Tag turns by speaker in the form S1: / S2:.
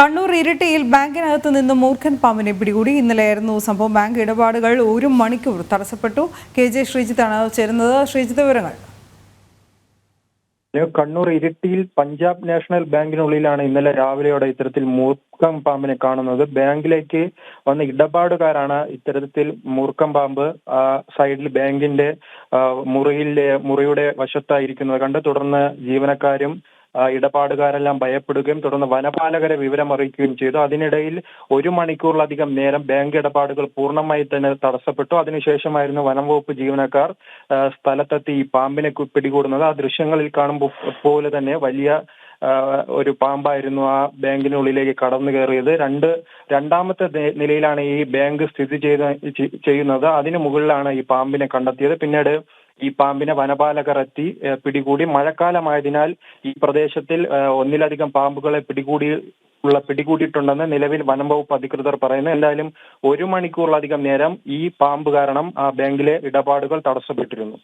S1: കണ്ണൂർ ഇരിട്ടിയിൽ ബാങ്കിനകത്ത് നിന്ന് മൂർഖൻ പാമ്പിനെ പിടികൂടി. ഇന്നലെയായിരുന്നു സംഭവം. ബാങ്ക് ഇടപാടുകൾ ഒരു മണിക്കൂർ തടസ്സപ്പെട്ടു. കെ ജെ ശ്രീജിത്താണ് ചേരുന്നത്. ശ്രീജിത്ത് വിവരങ്ങൾ.
S2: കണ്ണൂർ ഇരിട്ടിയിൽ പഞ്ചാബ് നാഷണൽ ബാങ്കിനുള്ളിലാണ് ഇന്നലെ രാവിലെയോടെ ഇത്തരത്തിൽ മൂർഖം പാമ്പിനെ കാണുന്നത്. ബാങ്കിലേക്ക് വന്ന ഇടപാടുകാരാണ് ഇത്തരത്തിൽ മൂർഖം പാമ്പ് സൈഡിൽ ബാങ്കിന്റെ മുറിയിലെ മുറിയുടെ വശത്തായിരിക്കുന്നത് കണ്ട്. തുടർന്ന് ജീവനക്കാരും ഇടപാടുകാരെല്ലാം ഭയപ്പെടുകയും തുടർന്ന് വനപാലകരെ വിവരം അറിയിക്കുകയും ചെയ്തു. അതിനിടയിൽ ഒരു മണിക്കൂറിലധികം നേരം ബാങ്ക് ഇടപാടുകൾ പൂർണമായി തന്നെ തടസ്സപ്പെട്ടു. അതിനുശേഷമായിരുന്നു വനം വകുപ്പ് ജീവനക്കാർ സ്ഥലത്തെത്തി ഈ പാമ്പിനെ പിടികൂടുന്നത്. ആ ദൃശ്യങ്ങളിൽ കാണുമ്പോൾ പോലെ തന്നെ വലിയ ഒരു പാമ്പായിരുന്നു ആ ബാങ്കിനുള്ളിലേക്ക് കടന്നു കയറിയത്. രണ്ട് രണ്ടാമത്തെ നിലയിലാണ് ഈ ബാങ്ക് സ്ഥിതി ചെയ്ത ചെയ്യുന്നത്. അതിനു മുകളിലാണ് ഈ പാമ്പിനെ കണ്ടെത്തിയത്. പിന്നീട് ഈ പാമ്പിനെ വനപാലകർ എത്തി പിടികൂടി. മഴക്കാലമായതിനാൽ ഈ പ്രദേശത്തിൽ ഒന്നിലധികം പാമ്പുകളെ പിടികൂടി ഉള്ള പിടികൂടിയിട്ടുണ്ടെന്ന് നിലവിൽ വനം വകുപ്പ് അധികൃതർ പറയുന്നു. എന്തായാലും ഒരു മണിക്കൂറിലധികം നേരം ഈ പാമ്പ് കാരണം ആ ബാങ്കിലെ ഇടപാടുകൾ തടസ്സപ്പെട്ടിരുന്നു.